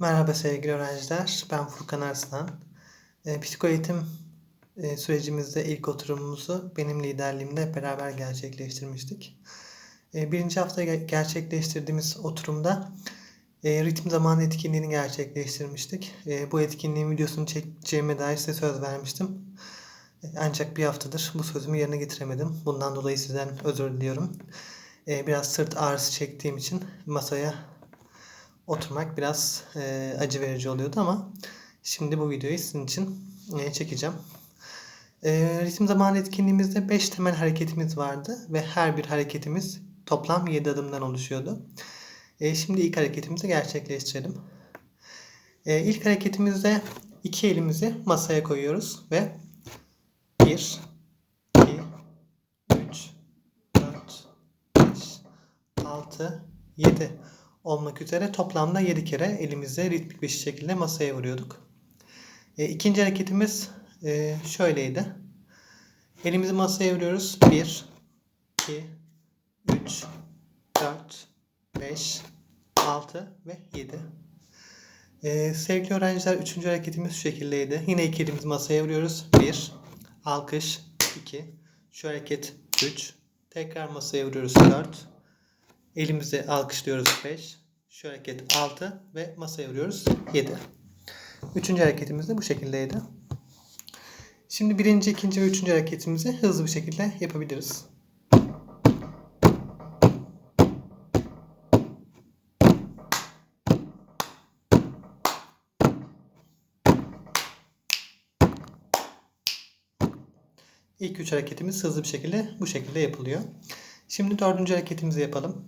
Merhaba sevgili öğrenciler. Ben Furkan Arslan. E, psikoeğitim e, sürecimizde ilk oturumumuzu benim liderliğimde beraber gerçekleştirmiştik. E, birinci hafta ge- gerçekleştirdiğimiz oturumda e, ritim zamanı etkinliğini gerçekleştirmiştik. E, bu etkinliğin videosunu çekeceğime dair size söz vermiştim. E, ancak bir haftadır bu sözümü yerine getiremedim. Bundan dolayı sizden özür diliyorum. E, biraz sırt ağrısı çektiğim için masaya oturmak biraz e, acı verici oluyordu ama şimdi bu videoyu sizin için e, çekeceğim. E, ritim zamanı etkinliğimizde 5 temel hareketimiz vardı ve her bir hareketimiz toplam 7 adımdan oluşuyordu. E, şimdi ilk hareketimizi gerçekleştirelim. E, ilk hareketimizde iki elimizi masaya koyuyoruz ve 1, 2, 3, 4, 5, 6, 7 olmak üzere toplamda 7 kere elimizle ritmik bir şekilde masaya vuruyorduk. E, ikinci hareketimiz e, şöyleydi. Elimizi masaya vuruyoruz. 1, 2, 3, 4, 5, 6 ve 7. E, sevgili öğrenciler üçüncü hareketimiz şu şekildeydi. Yine iki elimizi masaya vuruyoruz. 1, alkış, 2, şu hareket 3, tekrar masaya vuruyoruz 4, Elimizi alkışlıyoruz 5. Şu hareket 6 ve masaya vuruyoruz 7. Üçüncü hareketimiz de bu şekildeydi. Şimdi birinci, ikinci ve üçüncü hareketimizi hızlı bir şekilde yapabiliriz. İlk üç hareketimiz hızlı bir şekilde bu şekilde yapılıyor. Şimdi dördüncü hareketimizi yapalım.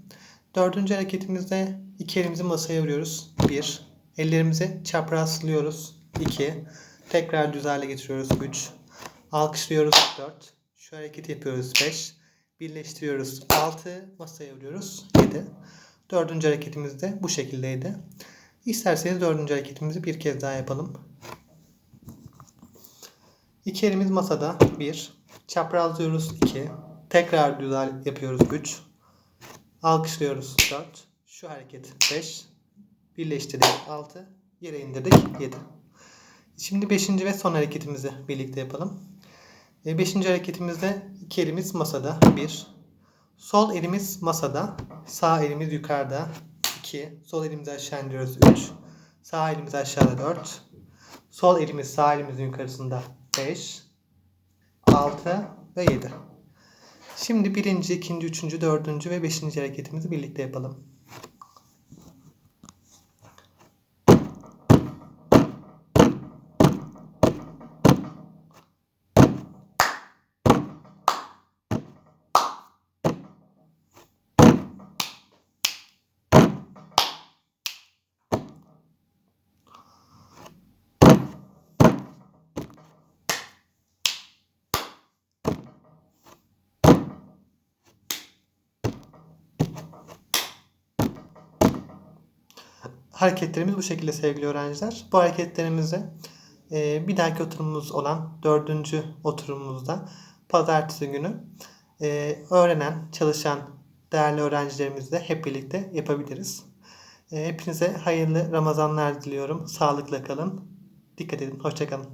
Dördüncü hareketimizde iki elimizi masaya vuruyoruz. Bir. Ellerimizi çaprazlıyoruz. İki. Tekrar düz hale getiriyoruz. Üç. Alkışlıyoruz. Dört. Şu hareketi yapıyoruz. Beş. Birleştiriyoruz. Altı. Masaya vuruyoruz. Yedi. Dördüncü hareketimiz de bu şekildeydi. İsterseniz dördüncü hareketimizi bir kez daha yapalım. İki elimiz masada. Bir. Çaprazlıyoruz. iki. Tekrar düz yapıyoruz 3. Alkışlıyoruz 4. Şu hareket 5. Birleştirdik 6. Yere indirdik 7. Şimdi 5. ve son hareketimizi birlikte yapalım. 5. hareketimizde iki elimiz masada 1. Sol elimiz masada. Sağ elimiz yukarıda 2. Sol elimizi aşağı indiriyoruz 3. Sağ elimiz aşağıda 4. Sol elimiz sağ elimizin yukarısında 5. 6 ve 7. Şimdi birinci, ikinci, üçüncü, dördüncü ve beşinci hareketimizi birlikte yapalım. Hareketlerimiz bu şekilde sevgili öğrenciler. Bu hareketlerimizde e, bir dahaki oturumumuz olan dördüncü oturumumuzda pazartesi günü e, öğrenen, çalışan değerli öğrencilerimizle hep birlikte yapabiliriz. E, hepinize hayırlı Ramazanlar diliyorum. Sağlıkla kalın. Dikkat edin. Hoşçakalın.